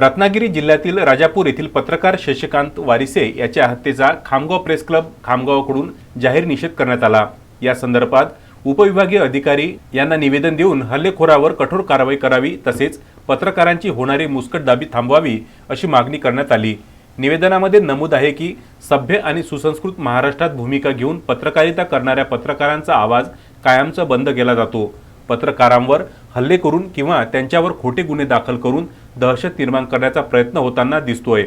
रत्नागिरी जिल्ह्यातील राजापूर येथील पत्रकार शशिकांत वारिसे याच्या हत्येचा खामगाव प्रेस क्लब खामगावकडून जाहीर निषेध करण्यात आला. या संदर्भात उपविभागीय अधिकारी यांना निवेदन देऊन हल्लेखोरावर कठोर कारवाई करावी तसेच पत्रकारांची होणारी मुस्कटदाबी थांबवावी अशी मागणी करण्यात आली. निवेदनामध्ये नमूद आहे की सभ्य आणि सुसंस्कृत महाराष्ट्रात भूमिका घेऊन पत्रकारिता करणाऱ्या पत्रकारांचा आवाज कायमचा बंद केला जातो. पत्रकारांवर हल्ले करून किंवा त्यांच्यावर खोटे गुन्हे दाखल करून दहशत निर्माण करण्याचा प्रयत्न होताना दिसतोय.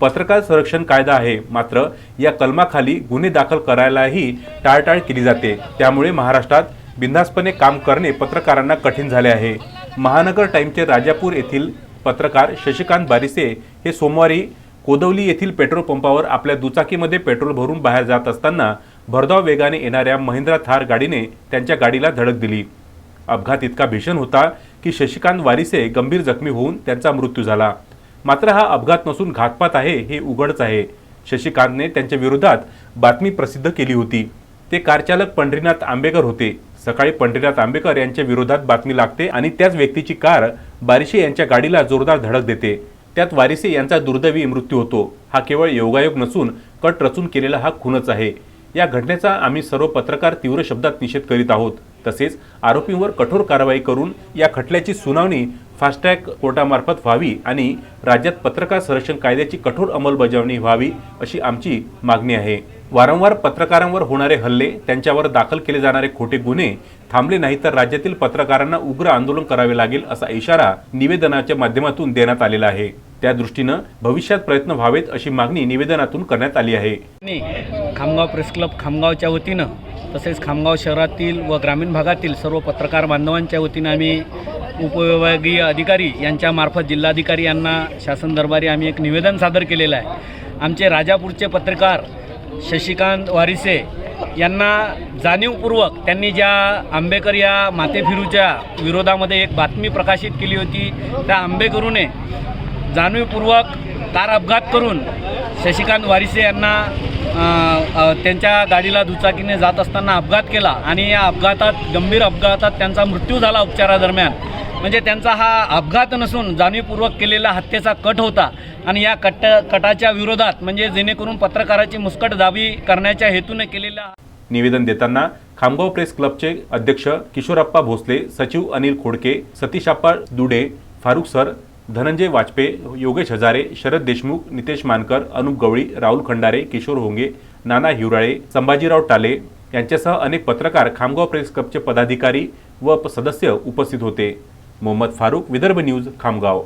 पत्रकार संरक्षण कायदा आहे मात्र या कलमाखाली गुन्हे दाखल करायलाही टाळटाळ केली जाते. त्यामुळे महाराष्ट्रात बिनधास्तपणे काम करणे पत्रकारांना कठीण झाले आहे. महानगर टाईमचे राजापूर येथील पत्रकार शशिकांत बारिसे हे सोमवारी कोदवली येथील पेट्रोल पंपावर आपल्या दुचाकीमध्ये पेट्रोल भरून बाहेर जात असताना भरधाव वेगाने येणाऱ्या महिंद्रा थार गाडीने त्यांच्या गाडीला धडक दिली. अपघात इतका भीषण होता की शशिकांत वारिसे गंभीर जखमी होऊन त्यांचा मृत्यू झाला. मात्र हा अपघात नसून घातपात आहे हे उघडच आहे. शशिकांतने त्यांच्या विरोधात बातमी प्रसिद्ध केली होती. ते कारचालक पंढरीनाथ आंबेकर होते. सकाळी पंढरीनाथ आंबेकर यांच्या विरोधात बातमी लागते आणि त्याच व्यक्तीची कार बारिशे यांच्या गाडीला जोरदार धडक देते. त्यात वारिसे यांचा दुर्दैवी मृत्यू होतो. हा केवळ योगायोग नसून कट रचून केलेला हा खूनच आहे. या घटनेचा आम्ही सर्व पत्रकार तीव्र शब्दात निषेध करीत आहोत. तसेच आरोपींवर कठोर कारवाई करून या खटल्याची सुनावणी फास्टॅग कोर्टामार्फत व्हावी आणि राज्यात पत्रकार संरक्षण कायद्याची कठोर अंमलबजावणी व्हावी अशी आमची मागणी आहे. वारंवार पत्रकारांवर होणारे हल्ले त्यांच्यावर दाखल केले जाणारे खोटे गुन्हे थांबले नाही तर राज्यातील पत्रकारांना उग्र आंदोलन करावे लागेल असा इशारा निवेदनाच्या माध्यमातून देण्यात आलेला आहे. त्या दृष्टीनं भविष्यात प्रयत्न व्हावेत अशी मागणी निवेदनातून करण्यात आली आहे. खामगाव प्रेस क्लब खामगावच्या वतीनं तसेच खामगाव शहरातील व ग्रामीण भागातील सर्व पत्रकार बांधवांच्या वतीनं आम्ही उपविभागीय अधिकारी यांच्यामार्फत जिल्हाधिकारी यांना शासन दरबारी आम्ही एक निवेदन सादर केलेलं आहे. आमचे राजापूरचे पत्रकार शशिकांत वारिसे यांना जाणीवपूर्वक त्यांनी ज्या आंबेकर या माथेफिरूच्या विरोधामध्ये एक बातमी प्रकाशित केली होती त्या आंबेकरूने जाणीवपूर्वक कार अपघात करून शशिकांत वारिसे यांना त्यांच्या गाडीला दुचाकीने जात असताना अपघात केला आणि या अपघातात गंभीर अपघातात त्यांचा मृत्यू झाला उपचारादरम्यान. म्हणजे त्यांचा हा अपघात नसून जाणीवपूर्वक केलेला हत्येचा कट होता आणि या कट कटाच्या विरोधात म्हणजे जेणेकरून पत्रकाराची मुस्कट दाबी करण्याच्या हेतूने केलेला निवेदन देताना खामगाव प्रेस क्लबचे अध्यक्ष किशोरप्पा भोसले सचिव अनिल खोडके सतीशाप्पा दुडे फारुख सर धनंजय वाजपेयी योगेश हजारे शरद देशमुख नितेश मानकर अनुप गवळी राहुल खंडारे किशोर होंगे नाना हिवराळे संभाजीराव टाले यांच्यासह अनेक पत्रकार खामगाव प्रेस क्लबचे पदाधिकारी व सदस्य उपस्थित होते. मोहम्मद फारूक विदर्भ न्यूज खामगाव.